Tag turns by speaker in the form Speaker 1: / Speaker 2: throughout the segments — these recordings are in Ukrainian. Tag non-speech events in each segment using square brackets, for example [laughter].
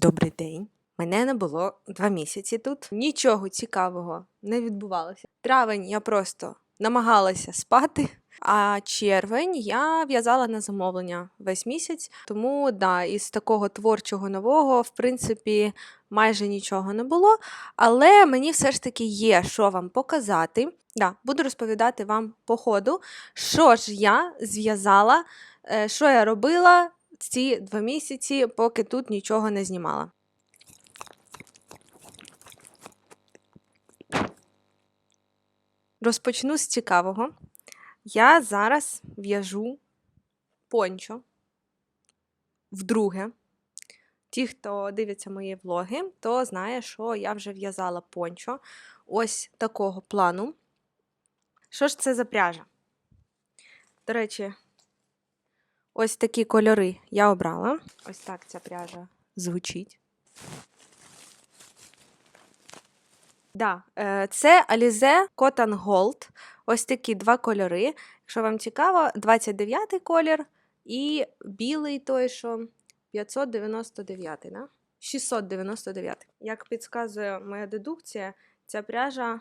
Speaker 1: Добрий день. Мене не було два місяці тут. Нічого цікавого не відбувалося. Травень я просто намагалася спати. А червень я в'язала на замовлення весь місяць. Тому да, із такого творчого нового, в принципі, майже нічого не було. Але мені все ж таки є що вам показати. Да, буду розповідати вам по ходу, що ж я зв'язала, е, що я робила ці два місяці, поки тут нічого не знімала. Розпочну з цікавого. Я зараз в'яжу пончо вдруге. Ті, хто дивиться мої влоги, то знає, що я вже в'язала пончо ось такого плану. Що ж це за пряжа? До речі, ось такі кольори я обрала. Ось так ця пряжа звучить. Да, е, це Alize Cotton Gold. Ось такі два кольори. Якщо вам цікаво, 29-й колір і білий той, що 599, да? 699. Як підказує моя дедукція, ця пряжа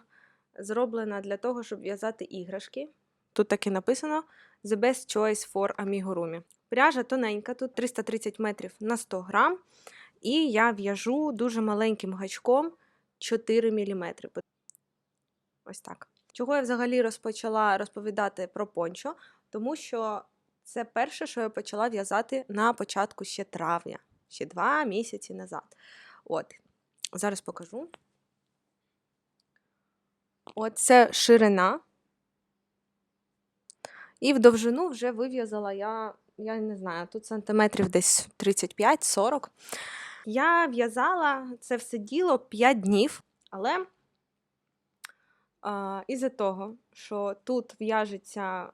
Speaker 1: зроблена для того, щоб в'язати іграшки. Тут так і написано The best choice for amigurumi. Пряжа тоненька, тут 330 метрів на 100 грам. І я в'яжу дуже маленьким гачком 4 мм. Ось так. Чого я взагалі розпочала розповідати про пончо? Тому що це перше, що я почала в'язати на початку ще травня, ще два місяці назад. От, зараз покажу. От це ширина. І в довжину вже вив'язала я, я не знаю, тут сантиметрів десь 35-40. Я в'язала це все діло 5 днів, але а, із-за того, що тут в'яжеться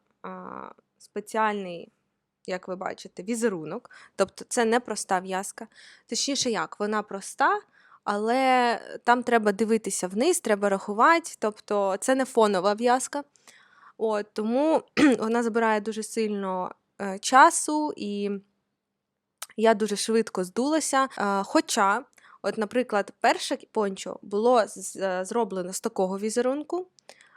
Speaker 1: спеціальний, як ви бачите, візерунок, тобто це не проста в'язка. Точніше, як, вона проста, але там треба дивитися вниз, треба рахувати, тобто це не фонова в'язка. От, Тому [clears throat] вона забирає дуже сильно е, часу і я дуже швидко здулася. Е, Хоча, от, наприклад, перше пончо було з- е, зроблено з такого візерунку,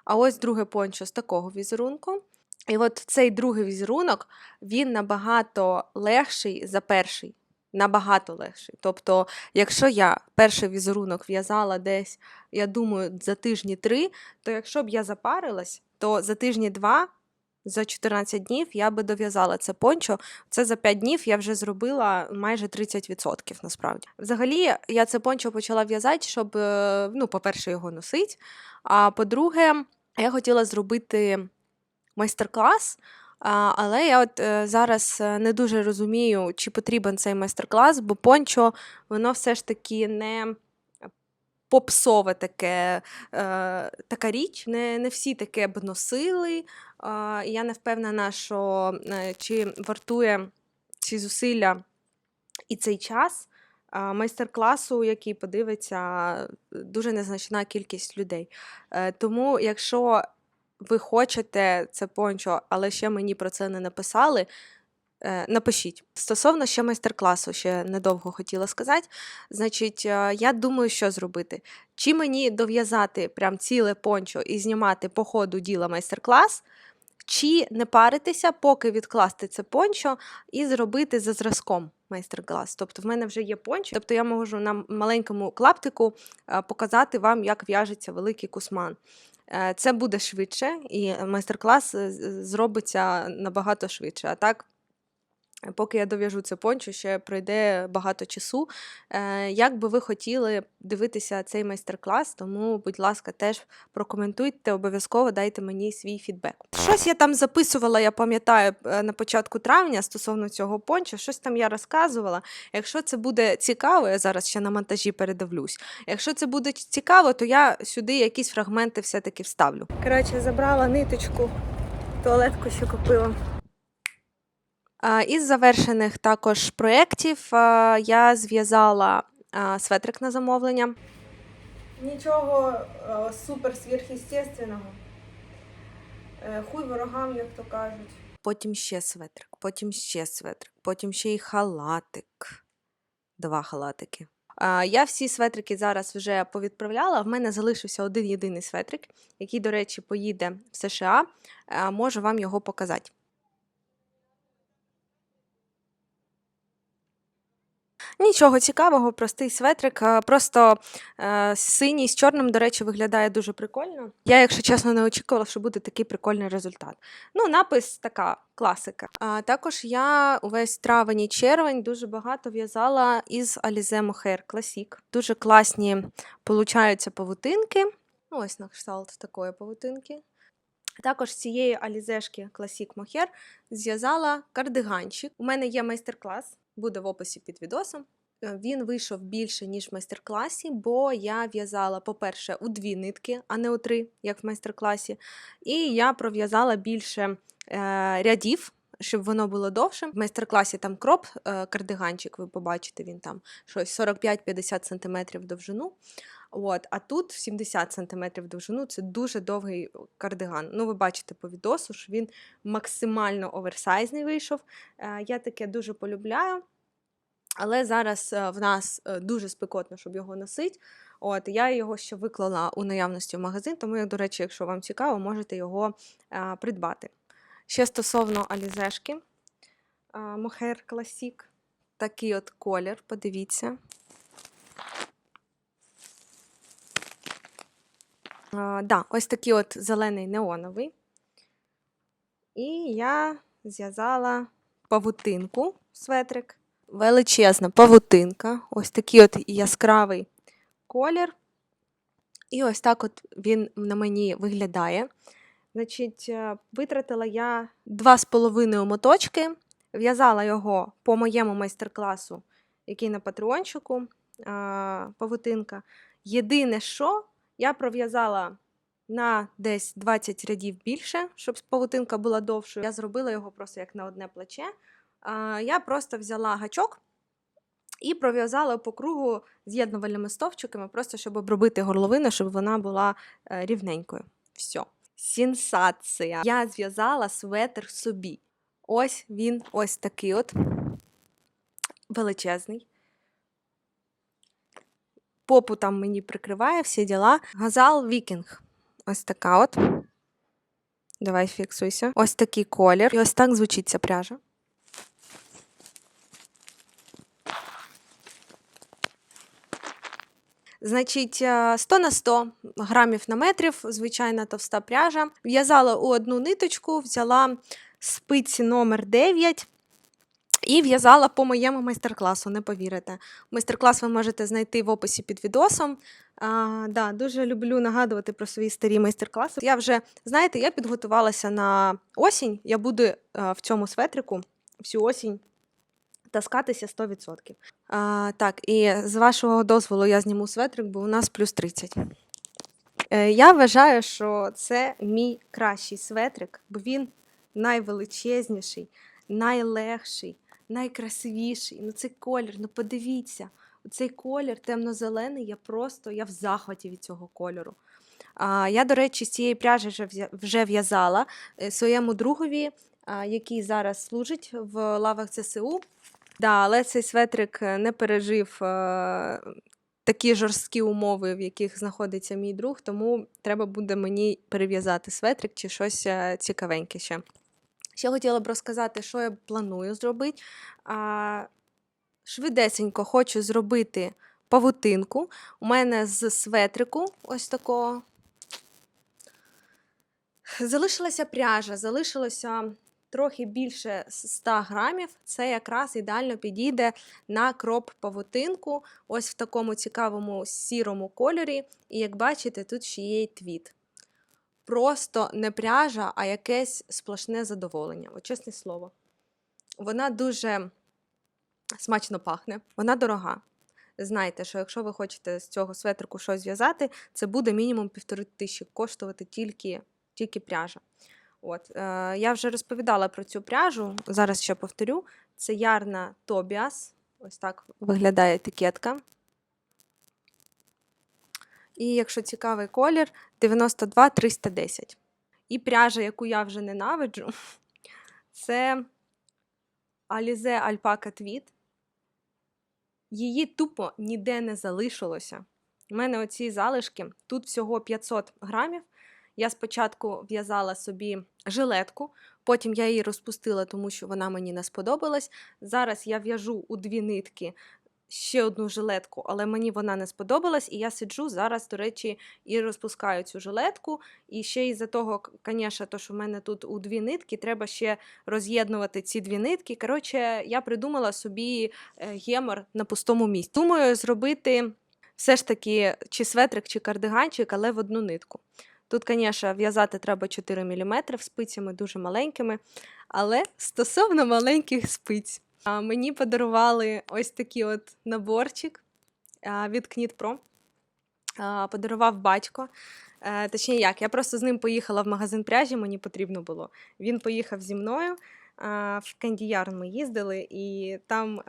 Speaker 1: а ось друге пончо з такого візерунку. І от цей другий візерунок він набагато легший за перший. Набагато легший. Тобто, якщо я перший візерунок в'язала десь, я думаю, за тижні три, то якщо б я запарилась, то за тижні два, за 14 днів я би дов'язала це пончо. Це за 5 днів я вже зробила майже 30% насправді. Взагалі, я це пончо почала в'язати, щоб, е, ну, по-перше, його носити. А по-друге, я хотіла зробити майстер-клас. Але я от е, зараз е, не дуже розумію, чи потрібен цей майстер-клас, бо пончо, воно все ж таки не попсове таке, е, така річ. Не, не всі таке б носили. І я не впевнена, що е, чи вартує ці зусилля і цей час а, майстер-класу, який подивиться дуже незначна кількість людей. Е, Тому, якщо ви хочете це пончо, але ще мені про це не написали. е, Напишіть. Стосовно ще майстер-класу, ще недовго хотіла сказати. Значить, е, я думаю, що зробити. Чи мені дов'язати прям ціле пончо і знімати по ходу діла майстер-клас, чи не паритися, поки відкласти це пончо і зробити за зразком майстер-клас. Тобто в мене вже є пончик, тобто я можу на маленькому клаптику е, показати вам, як в'яжеться великий кусман. Е, Це буде швидше, і майстер-клас е, зробиться набагато швидше. А так, поки я дов'яжу це пончо, ще пройде багато часу. Е, Як би ви хотіли дивитися цей майстер-клас, тому, будь ласка, теж прокоментуйте, обов'язково дайте мені свій фідбек. Щось я там записувала, я пам'ятаю, е, на початку травня стосовно цього пончо, щось там я розказувала. Якщо це буде цікаво, я зараз ще на монтажі передивлюсь. Якщо це буде цікаво, то я сюди якісь фрагменти все-таки вставлю. Коротше, забрала ниточку, туалетку ще купила. Із завершених також проєктів я зв'язала светрик на замовлення. Нічого супер сверхъестественного. Е, Хуй ворогам, як то кажуть. Потім ще светрик, потім ще светрик, потім ще й халатик. два халатики. Я всі светрики зараз вже повідправляла. В мене залишився один єдиний светрик, який, до речі, поїде в США. Можу вам його показати. Нічого цікавого, простий светрик. Просто е, синій з чорним, до речі, виглядає дуже прикольно. Я, якщо чесно, не очікувала, що буде такий прикольний результат. Ну, напис така класика. А також я увесь травень і червень дуже багато в'язала із Alize Mohair Classic. Дуже класні получаються павутинки. Ну, ось на кшталт такої павутинки. Також з цієї алізешки Classic Mohair зв'язала кардиганчик. У мене є майстер-клас, буде в описі під відосом. Е, Він вийшов більше, ніж в майстер-класі, бо я в'язала, по-перше, у дві нитки, а не у три, як в майстер-класі. І я пров'язала більше е, рядів, щоб воно було довше. В майстер-класі там кроп е, кардиганчик, ви побачите, він там щось 45-50 см довжину. От, а тут 70 см довжину це дуже довгий кардиган. Ну, ви бачите по відосу, що він максимально оверсайзний вийшов. Е, Я таке дуже полюбляю. Але зараз е, в нас е, дуже спекотно, щоб його носити. От, я його ще виклала у наявності в магазин, тому, до речі, якщо вам цікаво, можете його е, придбати. Ще стосовно алізешки Mohair Classic. Такий от колір, подивіться. Е, да, ось такий от зелений неоновий. І я зв'язала павутинку светрик. Величезна павутинка. Ось такий от яскравий колір. І ось так от він на мені виглядає. Значить, е, витратила я два з половиною моточки, в'язала його по моєму майстер-класу, який на патреончику павутинка. Єдине, що я пров'язала на десь 20 рядів більше, щоб павутинка була довшою. Я зробила його просто як на одне плече. Я просто взяла гачок і пров'язала по кругу з'єднувальними стовпчиками, просто щоб обробити горловину, щоб вона була е, рівненькою. Все. Сенсація. Я зв'язала светр собі. Ось він, ось такий от величезний. Попу там мені прикриває всі діла. Газал Вікінг. Ось така от. Давай фіксуйся. Ось такий колір. І ось так звучить ця пряжа. Значить, е, 100 на 100 грамів на метрів, звичайна товста пряжа. В'язала у одну ниточку, взяла спиці номер 9 і в'язала по моєму майстер-класу, не повірите. Майстер-клас ви можете знайти в описі під відосом. А, да, дуже люблю нагадувати про свої старі майстер-класи. Я вже, знаєте, я підготувалася на осінь. Я буду е, в цьому светрику всю осінь таскатися 100%. А, так, і з вашого дозволу я зніму светрик, бо у нас плюс 30. Е, я вважаю, що це мій кращий светрик, бо він найвеличезніший, найлегший, найкрасивіший. Ну, цей колір, ну подивіться, цей колір темно-зелений, я просто я в захваті від цього кольору. А, я, до речі, з цієї пряжі вже в'язала е, своєму другові, який зараз служить в лавах ЦСУ. Да, але цей светрик е, не пережив е, такі жорсткі умови, в яких знаходиться мій друг, тому треба буде мені перев'язати светрик чи щось цікавеньке ще. Ще хотіла б розказати, що я планую зробити. Швидесенько хочу зробити павутинку. У мене з светрику ось такого. Залишилася пряжа, залишилося трохи більше 100 грамів. Це якраз ідеально підійде на кроп павутинку, ось в такому цікавому сірому кольорі. І як бачите, тут ще є твіт. Просто не пряжа, а якесь сплошне задоволення. От чесне слово. Вона дуже смачно пахне, вона дорога. Знайте, що якщо ви хочете з цього светрику щось зв'язати, це буде мінімум півтори тисячі коштувати тільки, тільки пряжа. От, е, я вже розповідала про цю пряжу, зараз ще повторю. Це ярна Тобіас. Ось так виглядає етикетка. І якщо цікавий колір, 92 310. І пряжа, яку я вже ненавиджу, [laughs] це Alize Alpaca Tweed. її тупо ніде не залишилося. У мене оці залишки, тут всього 500 грамів. Я спочатку в'язала собі жилетку, потім я її розпустила, тому що вона мені не сподобалась. Зараз я в'яжу у дві нитки ще одну жилетку, але мені вона не сподобалась, і я сиджу зараз, до речі, і розпускаю цю жилетку. І ще із-за того, звісно, то, що в мене тут у дві нитки, треба ще роз'єднувати ці дві нитки. Коротше, я придумала собі е, гемор на пустому місці. Думаю, зробити все ж таки чи светрик, чи кардиганчик, але в одну нитку. Тут, звісно, в'язати треба 4 мм спицями дуже маленькими. Але стосовно маленьких спиць, мені подарували ось такий от наборчик від Knit Подарував батько. Е, Точніше, як, я просто з ним поїхала в магазин пряжі, мені потрібно було. Він поїхав зі мною. В Кендіярн ми їздили, і там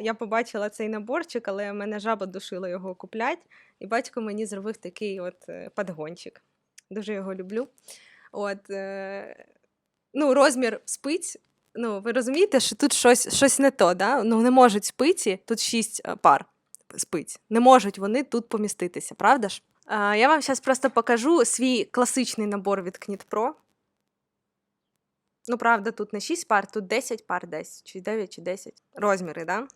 Speaker 1: я побачила цей наборчик, але мене жаба душила його купляти. І батько мені зробив такий от е, подгончик. Дуже його люблю. От, е, ну, розмір спиць. Ну, ви розумієте, що тут щось, щось не то, да? ну, не можуть спиці, тут шість е, пар спиць, не можуть вони тут поміститися, правда ж? А, я вам зараз просто покажу свій класичний набор від Pro. Ну, правда, тут не 6 пар, тут 10 пар десь, чи 9, чи 10. Розміри, да?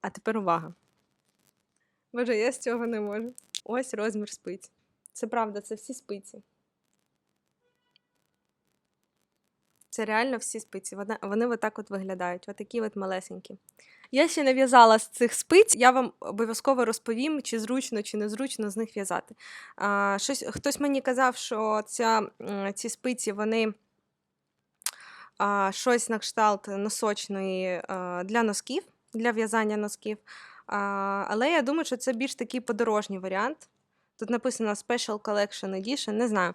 Speaker 1: А тепер увага. Боже, я з цього не можу. Ось розмір спиць. Це правда, це всі спиці. Це реально всі спиці. Вони, вони отак от виглядають, отакі от малесенькі. Я ще не в'язала з цих спиць, я вам обов'язково розповім, чи зручно, чи незручно з них в'язати. Щось, хтось мені казав, що ця, ці спиці, вони а, щось на кшталт носочної а, для носків, для в'язання носків. А, але я думаю, що це більш такий подорожній варіант. Тут написано Special Collection Edition, не знаю.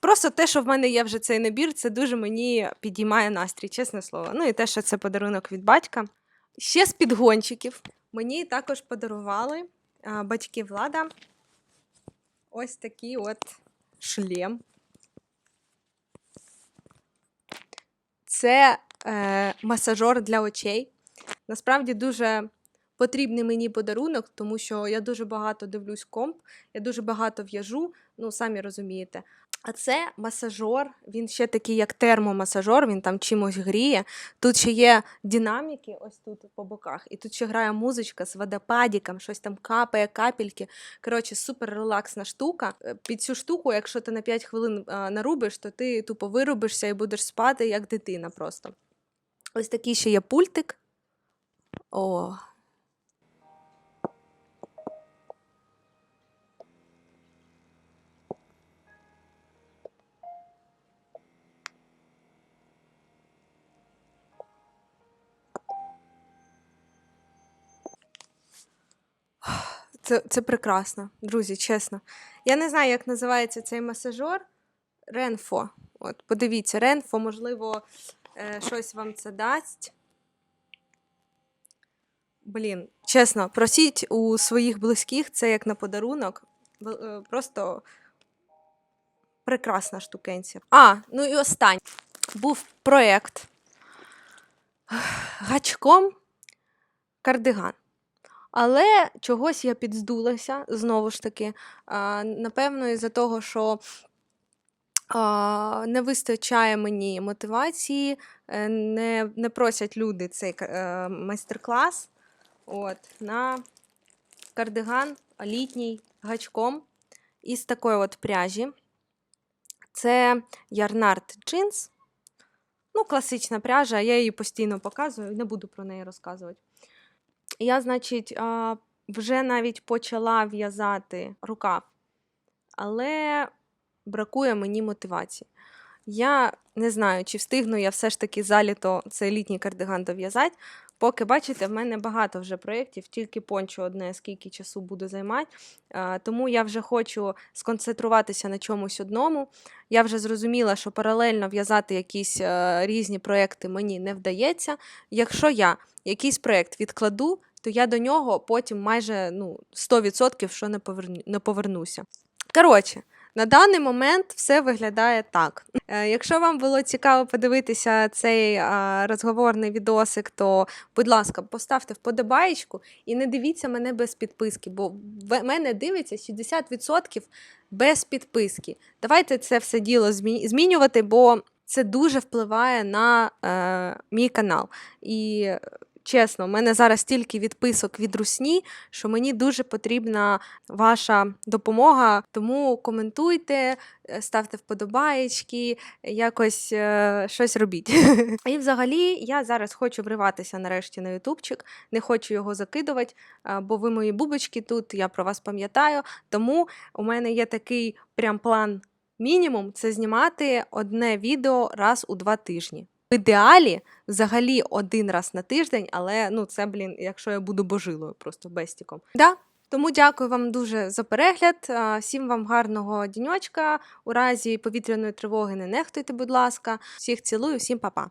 Speaker 1: Просто те, що в мене є вже цей набір, це дуже мені підіймає настрій, чесне слово. Ну і те, що це подарунок від батька. Ще з підгончиків мені також подарували батьки Влада ось такий от шлем. Це е, масажор для очей. Насправді дуже потрібний мені подарунок, тому що я дуже багато дивлюсь комп, я дуже багато в'яжу, ну самі розумієте. А це масажор, він ще такий, як термомасажор, він там чимось гріє. Тут ще є динаміки, ось тут по боках, і тут ще грає музичка з водопадіком, щось там капає, капельки. Коротше, супер релаксна штука. Е, Під цю штуку, якщо ти на 5 хвилин нарубиш, то ти тупо вирубишся і будеш спати як дитина просто. Ось такий ще є пультик. О. Це, це прекрасно, друзі, чесно. Я не знаю, як називається цей масажор. Ренфо. От, подивіться, Ренфо, можливо, е, щось вам це дасть. Блін, чесно, просіть у своїх близьких це як на подарунок. Е, Просто прекрасна штукенція. А, ну і останнє. Був проєкт гачком кардиган. Але чогось я підздулася знову ж таки. Напевно, із-за того, що не вистачає мені мотивації, е, не, не просять люди цей е, майстер-клас от, на кардиган літній гачком із такої от пряжі. Це Ярнард джинс. Ну, класична пряжа, я її постійно показую, не буду про неї розказувати. Я, значить, вже навіть почала в'язати рукав, але бракує мені мотивації. Я не знаю, чи встигну я все ж таки за літо цей літній кардиган дов'язати. Поки бачите, в мене багато вже проєктів, тільки пончо одне, скільки часу буду займати. Тому я вже хочу сконцентруватися на чомусь одному. Я вже зрозуміла, що паралельно в'язати якісь е, різні проєкти мені не вдається. Якщо я якийсь проєкт відкладу, то я до нього потім майже ну, 100% що не, поверну, не повернуся. Коротше, На даний момент все виглядає так. Е, Якщо вам було цікаво подивитися цей розговорний відосик, то, будь ласка, поставте вподобаєчку і не дивіться мене без підписки, бо в мене дивиться 60% без підписки. Давайте це все діло змінювати, бо це дуже впливає на е, мій канал. І чесно, у мене зараз стільки відписок від русні, що мені дуже потрібна ваша допомога. Тому коментуйте, е, ставте вподобаєчки, якось е, щось робіть. [laughs] І взагалі я зараз хочу вриватися нарешті на ютубчик, не хочу його закидувати, бо ви мої бубочки тут, я про вас пам'ятаю. Тому у мене є такий прям план мінімум це знімати одне відео раз у два тижні. В ідеалі взагалі один раз на тиждень, але ну це, блін, якщо я буду божилою, просто бестіком. Да? Тому дякую вам дуже за перегляд. Всім вам гарного діньочка. У разі повітряної тривоги не нехтуйте, будь ласка. Всіх цілую, всім па-па.